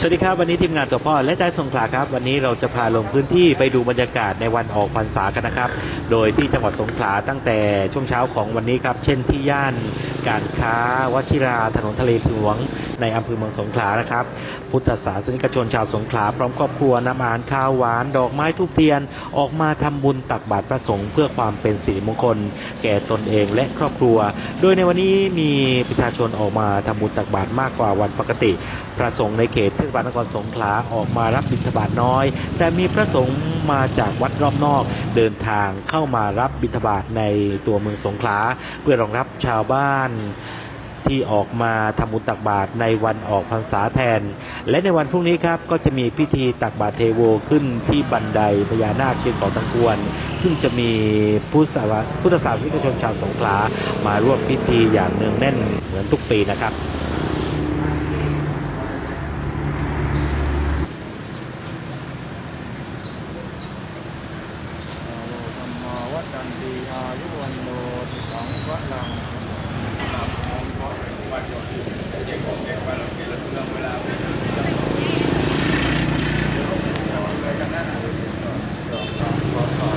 สวัสดีครับ วันนี้ทีมงานตัวพ่อและใจสงขลาครับ วันนี้เราจะพาลงพื้นที่ไปดูบรรยากาศในวันออกพรรษากันนะครับ โดยที่จังหวัดสงขลาตั้งแต่ช่วงเช้าของวันนี้ครับ เช่นที่ย่านการค้าวชิราถนนทะเลหลวง ในอำเภอเมืองสงขลานะครับ พุทธศาสนิกชนชาวสงขลาพร้อมครอบครัวนำอาหารข้าวหวาน ดอกไม้ทูบเทียน ออกมาทำบุญตักบาตรพระสงฆ์เพื่อความเป็นสิริมงคล แก่ตนเองและครอบครัว โดยในวันนี้มีประชาชนออกมาทำบุญตักบาตรมากกว่าวันปกติ พระสงฆ์ในเขตเทศบาลนครสงขลาออกมารับบิณฑบาตน้อย แต่มีพระสงฆ์มาจากวัดรอบนอกเดินทางเข้ามารับบิณฑบาตในตัวเมืองสงขลาเพื่อรองรับชาวบ้านที่ออกมาทำบุญตักบาตรในวันออกพรรษาแทน และในวันพรุ่งนี้ครับก็จะมีพิธีตักบาตรเทโวขึ้นที่บันไดพญานาคเชียงของตังกวน ซึ่งจะมีพุทธศาสพุทธศาสนิกชนชาวสงขลามาร่วมพิธีอย่างเนืองแน่นเหมือนทุกปีนะครับธรรมวัจันติอายุวันโนติสังวะลัง ลวันโยติเด็กของเด็กไปเราเกี่ยวกับเรื่องเวลาไปกันเลยกันนะขอขอขอ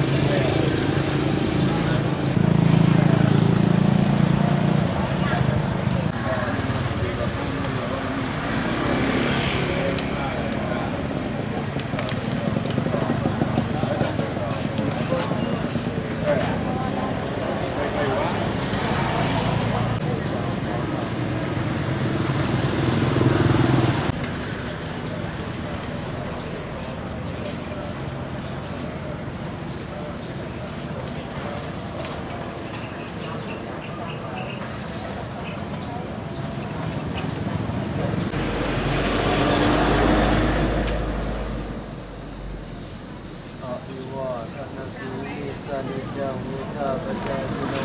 อะอิวะทนะสีลิสานิจังวุฒาปจายิโน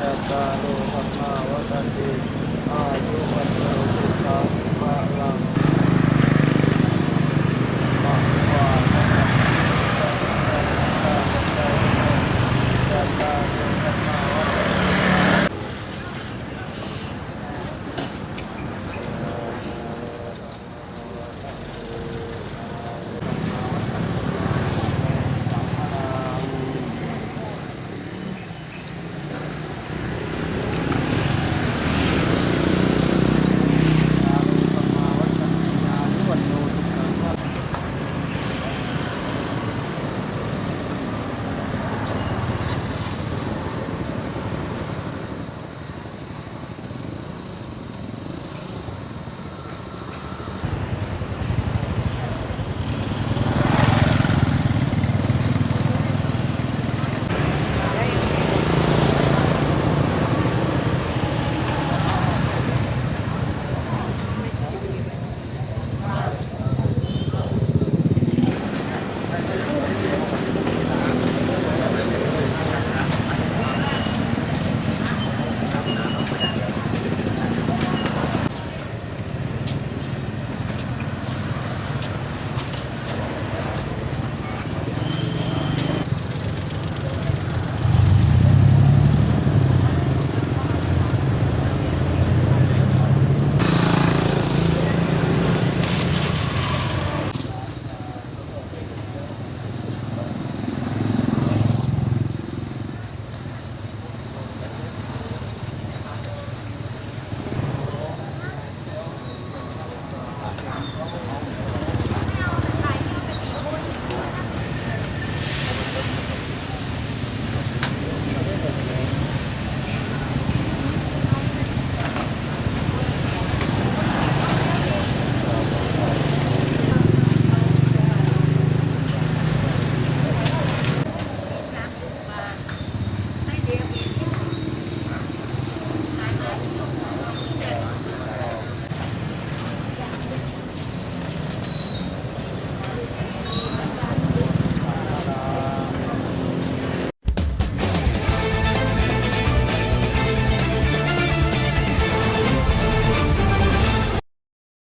ยั ตาโลภะวะตันติอายุวันโนติสังวะลัง